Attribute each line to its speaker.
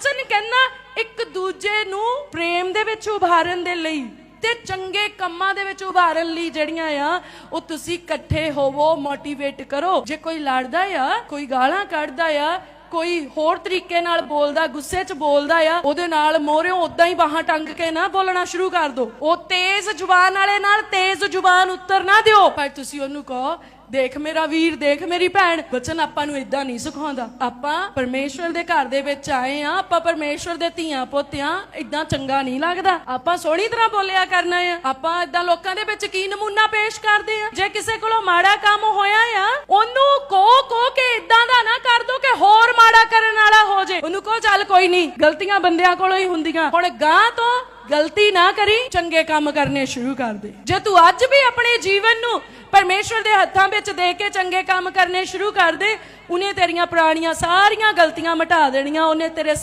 Speaker 1: ਬਚਨ ਕਹਿੰਦਾ, ਇੱਕ ਦੂਜੇ ਨੂੰ ਪ੍ਰੇਮ ਦੇ ਵਿੱਚ ਉਭਾਰਨ ਦੇ ਲਈ ਤੇ ਚੰਗੇ ਕੰਮਾਂ ਦੇ ਵਿੱਚ ਉਭਾਰਨ ਲਈ ਜਿਹੜੀਆਂ ਆ, ਉਹ ਤੁਸੀਂ ਇਕੱਠੇ ਹੋਵੋ ਮੋਟੀਵੇਟ ਕਰੋ। ਜੇ ਕੋਈ ਲੜਦਾ ਆ, ਕੋਈ ਗਾਲਾਂ ਕੱਢਦਾ ਆ, ਕੋਈ ਹੋਰ ਤਰੀਕੇ ਨਾਲ ਬੋਲਦਾ, ਗੁੱਸੇ 'ਚ ਬੋਲਦਾ ਆ, ਉਹਦੇ ਨਾਲ ਮੋਰਿਓ ਉਦਾਂ ਹੀ ਬਾਹਾਂ ਟੰਗ ਕੇ ਨਾ ਬੋਲਣਾ ਸ਼ੁਰੂ ਕਰ ਦਿਓ ਉਹ ਤੇਜ਼ ਜ਼ੁਬਾਨ ਵਾਲੇ ਨਾਲ ਤੇਜ਼ ਜ਼ੁਬਾਨ ਉੱਤਰ ਨਾ ਦਿਓ। ਪਰ ਤੁਸੀਂ ਉਹਨੂੰ ਕਹੋ ਦੇਖ ਮੇਰਾ ਵੀਰ, ਦੇਖ ਮੇਰੀ ਭੈਣ। ਬਚਨ ਆਪਾਂ ਨੂੰ ਇਦਾਂ ਨਹੀਂ ਸਿਖਾਉਂਦਾ। ਆਪਾਂ ਪਰਮੇਸ਼ਵਰ ਦੇ ਘਰ ਦੇ ਵਿੱਚ ਆਏ ਆ, ਆਪਾਂ ਪਰਮੇਸ਼ਵਰ ਦੇ ਧੀਆਂ ਪੋਤਿਆਂ ਇਦਾਂ ਚੰਗਾ ਨਹੀਂ ਲੱਗਦਾ। ਆਪਾਂ ਸੋਹਣੀ ਤਰ੍ਹਾਂ ਬੋਲਿਆ ਕਰਨਾ ਆ। ਆਪਾਂ ਇਦਾਂ ਲੋਕਾਂ ਦੇ ਵਿੱਚ ਕੀ ਨਮੂਨਾ ਪੇਸ਼ ਕਰਦੇ ਆ? ਜੇ ਕਿਸੇ ਕੋਲੋਂ ਮਾੜਾ ਕੰਮ ਹੋਇਆ ਆ, ਉਹਨੂੰ ਕੋ ਕੋ ਕੇ ਇਦਾਂ ਦਾ ਨਾ ਕਰ ਦੋ ਕਿ ਹੋਰ ਮਾੜਾ ਕਰਨ ਵਾਲਾ ਹੋ ਜੇ। ਉਹਨੂੰ ਕਹੋ, ਚੱਲ ਕੋਈ ਨਹੀਂ, ਗਲਤੀਆਂ ਬੰਦਿਆਂ ਕੋਲੋਂ ਹੀ ਹੁੰਦੀਆਂ। ਹੁਣ ਗਾਂ ਤੋਂ ਗਲਤੀ ਨਾ ਕਰੀ, ਚੰਗੇ ਕੰਮ ਕਰਨੇ ਸ਼ੁਰੂ ਕਰ ਦੇ। ਜੇ ਤੂੰ ਅੱਜ ਵੀ ਆਪਣੇ ਜੀਵਨ ਨੂੰ ਪਰਮੇਸ਼ਵਰ ਦੇ ਹੱਥਾਂ ਵਿੱਚ ਦੇ ਕੇ ਚੰਗੇ ਕੰਮ ਕਰਨੇ ਸ਼ੁਰੂ ਕਰ ਦੇ, ਉਹਨੇ ਤੇਰੀਆਂ ਪੁਰਾਣੀਆਂ ਸਾਰੀਆਂ ਗਲਤੀਆਂ ਮਿਟਾ ਦੇਣੀਆਂ, ਉਹਨੇ ਤੇਰੇ